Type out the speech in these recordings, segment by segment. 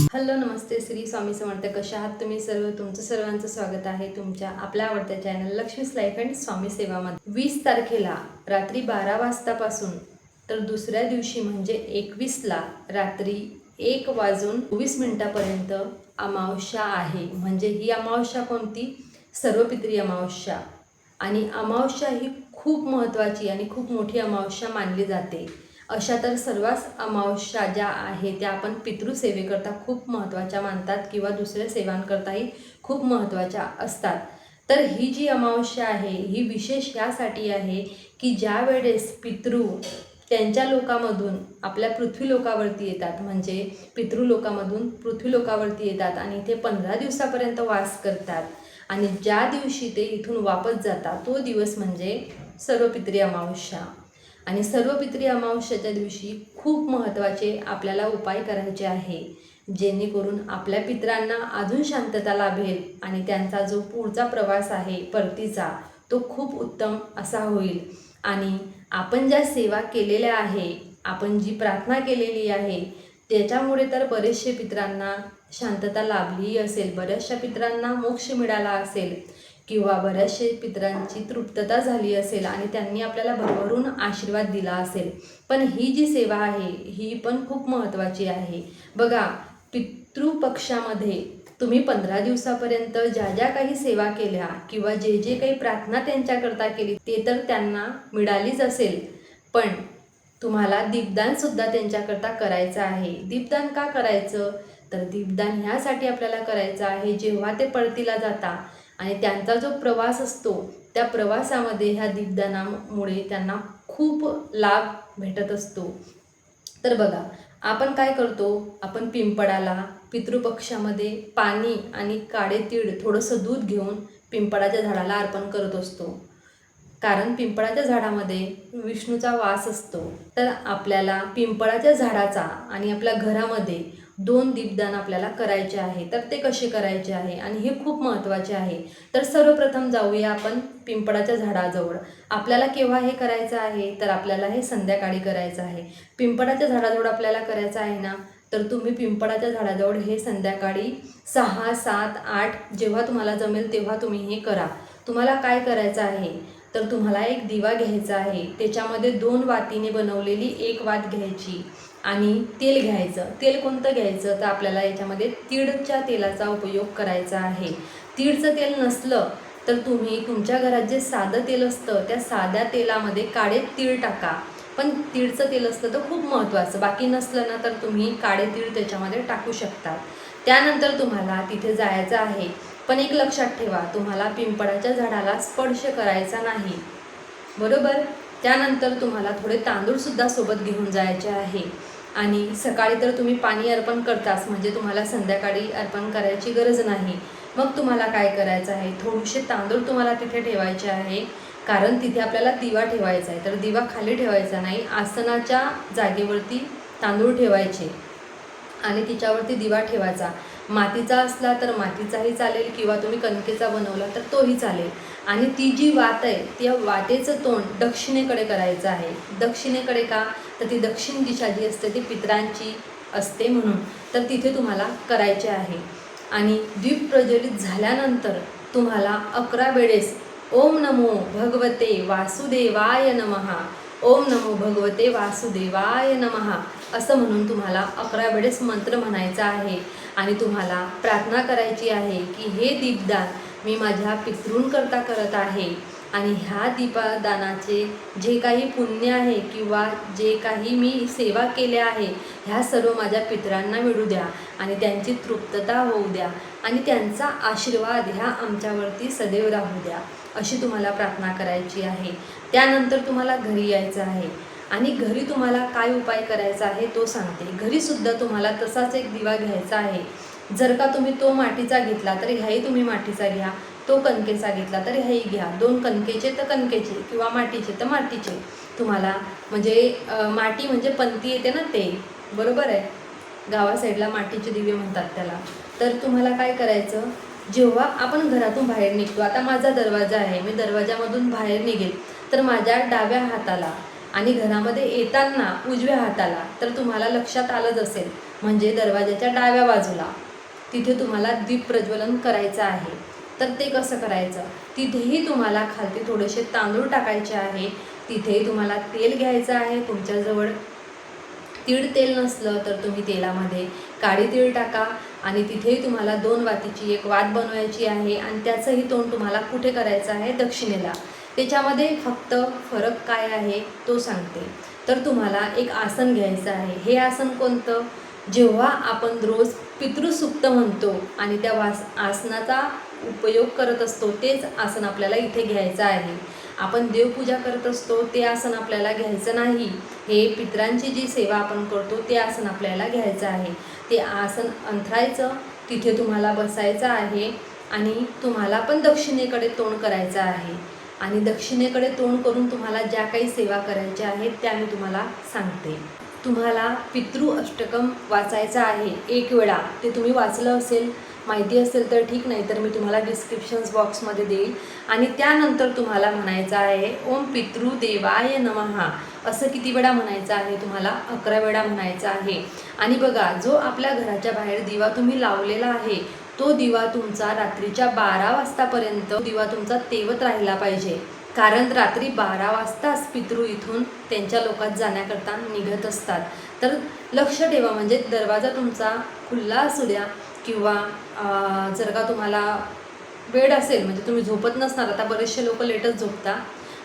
Hello नमस्ते श्री स्वामी समर्थ. कशा आहात तुम्ही सर्व? तुमचं सर्वांचं स्वागत आहे तुमच्या आपल्या आवडत्या channel Lakshmi's life and Swami सेवामध्ये. वीस तारखेला रात्री बारा वाजतापासून तर दुसऱ्या दिवशी म्हणजे एकवीसला रात्री एक वाजून चोवीस मिनिटापर्यंत अमावस्या आहे. म्हणजे ही अमावस्या कोणती? सर्वपित्री अमावस्या. आणि अमावस्या ही खूप महत्त्वाची आणि खूप मोठी अमावस्या मानली जाते. अशा तर सर्वच अमावस्या ज्या आहे त्या आपण पितृसेवेकरता खूप महत्त्वाच्या मानतात किंवा दुसऱ्या सेवांकरताही खूप महत्त्वाच्या असतात. तर ही जी अमावस्या आहे ही विशेष यासाठी आहे की ज्या वेळेस पितृ त्यांच्या लोकामधून आपल्या पृथ्वी लोकावरती येतात म्हणजे पितृलोकामधून पृथ्वी लोकावरती येतात आणि इथे पंधरा दिवसापर्यंत वास करतात आणि ज्या दिवशी ते इथून वापस जातात तो दिवस म्हणजे सर्व पितृ अमावस्या. आणि सर्व पितरी अमावस्याच्या दिवशी खूप महत्त्वाचे आपल्याला उपाय करायचे आहे जेणेकरून आपल्या पित्रांना अजून शांतता लाभेल आणि त्यांचा जो पुढचा प्रवास आहे परतीचा तो खूप उत्तम असा होईल. आणि आपण ज्या सेवा केलेल्या आहे आपण जी प्रार्थना केलेली आहे त्याच्यामुळे तर बरेचसे पित्रांना शांतता लाभलीही असेल बऱ्याचशा पित्रांना मोक्ष मिळाला असेल. किंवा बऱ्याचशे पितरांची तृप्तता झाली असेल आणि त्यांनी आपल्याला भरभरून आशीर्वाद दिला असेल. पण ही जी सेवा आहे ही पण खूप महत्त्वाची आहे. बघा पितृपक्षामध्ये तुम्ही पंधरा दिवसापर्यंत ज्या ज्या काही सेवा केल्या किंवा जे जे काही प्रार्थना त्यांच्याकरता केली ते तर त्यांना मिळालीच असेल. पण तुम्हाला दीपदानसुद्धा त्यांच्याकरता करायचं आहे. दीपदान का करायचं? तर दीपदान ह्यासाठी आपल्याला करायचं आहे जेव्हा ते पळतीला जाता आणि त्यांचा जो प्रवास असतो त्या प्रवासामध्ये ह्या दीपदानामुळे त्यांना खूप लाभ भेटत असतो. तर बघा आपण काय करतो? आपण पिंपळाला पितृपक्षामध्ये पाणी आणि काळे तीळ थोडंसं दूध घेऊन पिंपळाच्या झाडाला अर्पण करत असतो. कारण पिंपळाच्या झाडामध्ये विष्णूचा वास असतो. तर आपल्याला पिंपळाच्या झाडाचा आणि आपल्या घरामध्ये दोन दीपदान आपल्याला करायचे आहे. तर ते कसे करायचे आहे? आणि हे खूप महत्त्वाचे आहे. तर सर्वप्रथम जाऊया आपण पिंपळाच्या झाडाजवळ. आपल्याला केव्हा हे करायचं आहे? तर आपल्याला हे संध्याकाळी करायचं आहे. पिंपळाच्या झाडाजवळ आपल्याला करायचं आहे ना? तर तुम्ही पिंपळाच्या झाडाजवळ हे संध्याकाळी सहा सात आठ जेव्हा तुम्हाला जमेल तेव्हा तुम्ही हे करा. तुम्हाला काय करायचं आहे? तर तुम्हाला एक दिवा घ्यायचा आहे. त्याच्यामध्ये दोन वातीने बनवलेली एक वात घ्यायची. आणि तेल घ्यायचं. तेल कोणतं घ्यायचं? तर आपल्याला याच्यामध्ये तीळच्या तेलाचा उपयोग करायचा आहे. तीळचं तेल नसलं तर तुम्ही तुमच्या घरात जे साधं तेल असतं त्या साध्या तेलामध्ये काळे तीळ टाका. पण तीळचं तेल असतं तर खूप महत्त्वाचं बाकी नसलं ना तर तुम्ही काळे तीळ त्याच्यामध्ये टाकू शकता. त्यानंतर तुम्हाला तिथे जायचं आहे. पण एक लक्षात ठेवा तुम्हाला पिंपळाच्या झाडाला स्पर्श करायचा नाही. बरोबर? त्यानंतर तुम्हाला थोडे तांदूळसुद्धा सोबत घेऊन जायचे आहे. आणि सकाळी तर तुम्ही पाणी अर्पण करताच म्हणजे तुम्हाला संध्याकाळी अर्पण करायची गरज नाही. मग तुम्हाला काय करायचं आहे? थोडेसे तांदूळ तुम्हाला तिथे ठेवायचे आहे कारण तिथे आपल्याला दिवा ठेवायचा आहे. तर दिवा खाली ठेवायचा नाही आसनाच्या जागेवरती तांदूळ ठेवायचे आणि तिच्यावरती दिवा ठेवायचा. मातीचा असला तर मातीचाही चालेल किंवा तुम्ही कणकेचा बनवला तर तोही चालेल. आणि ती जी वात आहे त्या वाटेचं तोंड दक्षिणेकडे करायचं आहे. दक्षिणेकडे का? तर ती दक्षिण दिशा जी असते ती पितरांची असते म्हणून. तर तिथे तुम्हाला करायचे आहे. आणि दीप प्रज्वलित झाल्यानंतर तुम्हाला अकरा वेळेस ओम नमो भगवते वासुदेवाय नमहा ओम नमो भगवते वासुदेवाय नमहा असं म्हणून तुम्हाला अकरा वेळेस मंत्र म्हणायचा आहे. आणि तुम्हाला प्रार्थना करायची आहे की हे दीपदान मी माझ्या पितृंकरता करत आहे. आणि ह्या दीपदानाचे जे काही पुण्य आहे किंवा जे काही मी सेवा केल्या आहे ह्या सर्व माझ्या पितरांना मिळू द्या आणि त्यांची तृप्तता होऊ द्या आणि त्यांचा आशीर्वाद ह्या आमच्यावरती सदैव राहू द्या अशी तुम्हाला प्रार्थना करायची आहे. त्यानंतर तुम्हाला घरी यायचं आहे. आणि घरी तुम्हाला काय उपाय करायचा आहे तो सांगते. घरीसुद्धा तुम्हाला तसाच एक दिवा घ्यायचा आहे. जर का तुम्ही तो मातीचा घेतला तर ह्याही तुम्ही मातीचा घ्या. तो कणकेचा घेतला तर ह्याही घ्या. दोन कणकेचे तर कणकेचे किंवा मातीचे तर मातीचे. तुम्हाला म्हणजे अं, माती म्हणजे पंती येते ना ते. बरोबर आहे? गावा साईडला मातीचे दिवे म्हणतात त्याला. तर तुम्हाला काय करायचं? जेव्हा आपण घरातून बाहेर निघतो आता माझा दरवाजा आहे. मी दरवाजामधून बाहेर निघेल तर माझ्या डाव्या हाताला आणि घरामध्ये येताना उजव्या हाताला तर तुम्हाला लक्षात आलंच असेल म्हणजे दरवाजाच्या डाव्या बाजूला. तिथे तुम्हाला दीप प्रज्वलन करायचं आहे. तर ते कसं करायचं? तिथेही तुम्हाला खालती थोडेसे तांदूळ टाकायचे आहे. तिथेही तुम्हाला तेल घ्यायचं आहे. तुमच्याजवळ तीळ तेल नसलं तर तुम्ही तेलामध्ये काळी तीळ टाका. आणि तिथेही तुम्हाला दोन वातीची एक वात बनवायची आहे. आणि त्याचंही तोंड तुम्हाला कुठे करायचं आहे? दक्षिणेला. त्याच्यामध्ये फक्त फरक काय आहे तो सांगते. तर तुम्हाला एक आसन घ्यायचं आहे. हे आसन कोणतं? जेव्हा आपण रोज पितृसुक्त म्हणतो आणि त्या वास आसनाचा उपयोग करत असतो तेच आसन आपल्याला इथे घ्यायचं आहे. आपण देवपूजा करत असतो ते आसन आपल्याला घ्यायचं नाही. हे पितरांची जी सेवा आपण करतो ते आसन आपल्याला घ्यायचं आहे. ते आसन अंथरायचं तिथे तुम्हाला बसायचं आहे आणि तुम्हाला पण दक्षिणेकडे तोंड करायचं आहे. आणि दक्षिणेकडे तोंड करून तुम्हाला ज्या काही सेवा करायच्या आहेत त्या मी तुम्हाला सांगते. तुम्हाला पितृ अष्टकम वाचायचं आहे एक वेळा. ते तुम्ही वाचलं असेल माहिती असेल तर ठीक नाही तर मी तुम्हाला डिस्क्रिप्शन्स बॉक्समध्ये देईल. आणि त्यानंतर तुम्हाला म्हणायचं आहे ओम पितृ देवाय नमहा असं किती वेळा म्हणायचं आहे? तुम्हाला अकरा वेळा म्हणायचं आहे. आणि बघा जो आपल्या घराच्या बाहेर दिवा तुम्ही लावलेला आहे तो दिवा तुमचा रात्रीच्या बारा वाजतापर्यंत दिवा तुमचा तेवत राहिला पाहिजे. कारण रात्री बारा वाजताच पितृ इथून त्यांच्या लोकात जाण्याकरता निघत असतात. तर लक्ष ठेवा म्हणजे दरवाजा तुमचा खुल्ला असू द्या किंवा जर का तुम्हाला वेळ असेल म्हणजे तुम्ही झोपत नसणार आता बरेचसे लोक लेटच झोपता.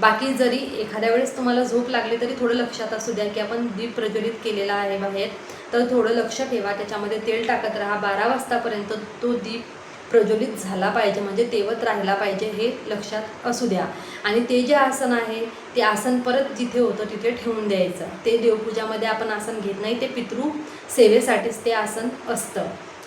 बाकी जरी एखाद्या वेळेस तुम्हाला झोप लागली तरी थोडं लक्षात असू द्या की आपण दीप प्रज्वलित केलेला आहे बाहेर. तर थोडं लक्ष ठेवा त्याच्यामध्ये तेल टाकत राहा. बारा वाजतापर्यंत तो दीप प्रज्वलित झाला पाहिजे म्हणजे तेवत राहिला पाहिजे हे लक्षात असू द्या. आणि ते जे आसन आहे ते आसन परत जिथे होतं तिथे ठेवून द्यायचं. ते देवपूजामध्ये आपण आसन घेत नाही ते पितृ सेवेसाठीच ते आसन असतं.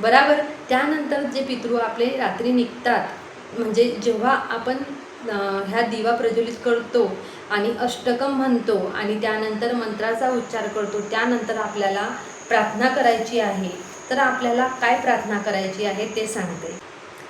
बराबर? त्यानंतर जे पितृ आपले रात्री निघतात म्हणजे जेव्हा आपण ह्या दिवा प्रज्वलित करतो आणि अष्टकम म्हणतो आणि त्यानंतर मंत्राचा उच्चार करतो त्यानंतर आपल्याला प्रार्थना करायची आहे तर आपल्याला काय प्रार्थना करायची आहे ते सांगते.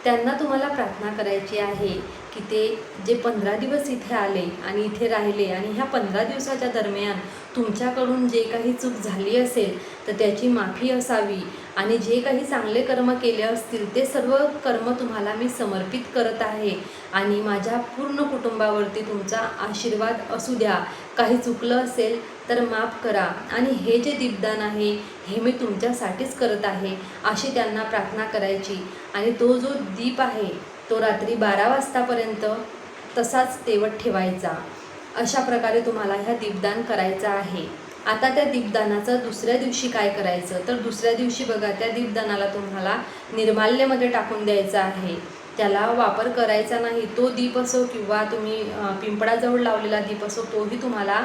त्यांना तुम्हाला प्रार्थना करायची आहे की ते जे पंधरा दिवस इथे आले आणि इथे राहिले आणि ह्या पंधरा दिवसाच्या दरम्यान तुमच्याकडून जे काही चूक झाली असेल तर त्याची माफी असावी आणि जे काही चांगले कर्म केले असतील ते सर्व कर्म तुम्हाला मी समर्पित करत आहे आणि माझ्या पूर्ण कुटुंबावरती तुमचा आशीर्वाद असू द्या. काही चुकलं असेल तर माफ करा. आणि हे जे दीपदान आहे हे मी तुमच्यासाठीच करत आहे अशी त्यांना प्रार्थना करायची. आणि तो जो दीप आहे तो रात्री बारा वाजतापर्यंत तसाच तेवत ठेवायचा. अशा प्रकारे तुम्हाला ह्या दीपदान करायचं आहे. आता त्या दीपदानाचं दुसऱ्या दिवशी काय करायचं? तर दुसऱ्या दिवशी बघा त्या दीपदानाला तुम्हाला निर्माल्यमध्ये टाकून द्यायचं आहे. त्याला वापर करायचा नाही तो दीप असो किंवा तुम्ही पिंपळाजवळ लावलेला दीप असो तोही तुम्हाला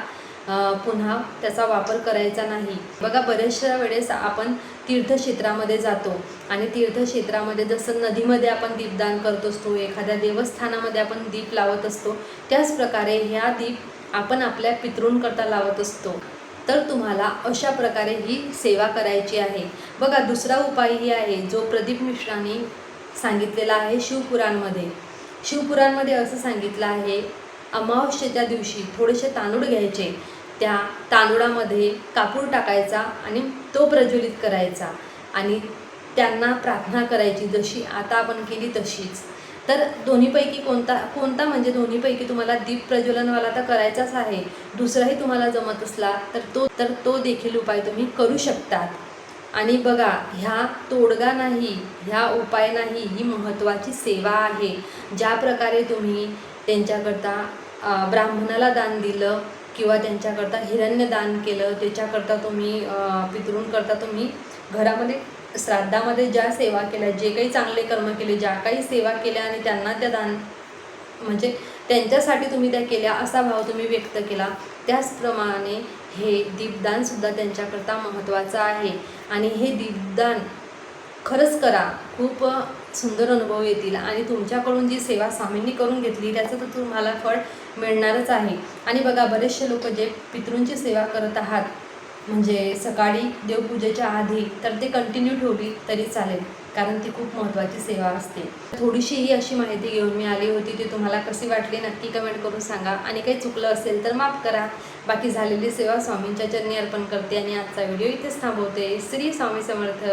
पुन्हा त्याचा वापर करायचा नाही. बघा बऱ्याचशा वेळेस आपण तीर्थक्षेत्रामध्ये जातो आणि तीर्थक्षेत्रामध्ये जसं नदीमध्ये आपण दीपदान करत असतो एखाद्या देवस्थानामध्ये आपण दीप लावत असतो त्याच प्रकारे ह्या दीप आपण आपल्या पितृंकरता लावत असतो. तर तुम्हाला अशा प्रकारे ही सेवा करायची आहे. बघा दुसरा उपायही आहे जो प्रदीप मिश्रांनी सांगितलेला आहे शिवपुराणमध्ये. शिवपुराणमध्ये असं सांगितलं आहे अमावस्येच्या दिवशी थोडेसे तांदूळ घ्यायचे. त्या तांदूळामध्ये कापूर टाकायचा आणि तो प्रज्वलित करायचा. आणि त्यांना प्रार्थना करायची जशी आता आपण केली तशीच. तर दोन्हीपैकी कोणता कोणता म्हणजे दोन्हीपैकी तुम्हाला दीप प्रज्वलनवाला तर करायचाच आहे. दुसराही तुम्हाला जमत असला तर तो तर तो देखील उपाय तुम्ही करू शकतात. आणि बघा ह्या तोडगा नाही ह्या उपाय नाही ही महत्त्वाची सेवा आहे. ज्या प्रकारे तुम्ही त्यांच्याकरता ब्राह्मणाला दान दिलं किंवा त्यांच्याकरता हिरण्य दान केलं त्याच्याकरता तुम्ही अं, पितृंकरता तुम्ही घरामध्ये श्राद्धामध्ये ज्या सेवा केल्या जे काही चांगले कर्म केले ज्या काही सेवा केल्या आणि त्यांना त्या दान म्हणजे त्यांच्यासाठी तुम्ही त्या केल्या असा भाव तुम्ही व्यक्त केला. त्याचप्रमाणे हे दीपदानसुद्धा त्यांच्याकरता महत्त्वाचं आहे. आणि हे दीपदान खरंच करा. खूप सुंदर अनुभव येतील. आणि तुमच्याकडून जी सेवा स्वामींनी करून घेतली त्याचं तर तुम्हाला फळ मिळणारच आहे. आणि बघा बरेचसे लोक जे पितृंची सेवा करत आहात म्हणजे सकाळी देवपूजेच्या आधी तर ते कंटिन्यू ठेवली तरी चालेल कारण ती खूप महत्त्वाची सेवा असते. थोडीशी ही अशी माहिती घेऊन मी आली होती ती तुम्हाला कशी वाटली नक्की कमेंट करून सांगा. आणि काही चुकलं असेल तर माफ करा. बाकी झालेली सेवा स्वामींच्या चरणी अर्पण करते आणि आजचा व्हिडिओ इथेच थांबवते. श्री स्वामी समर्थ.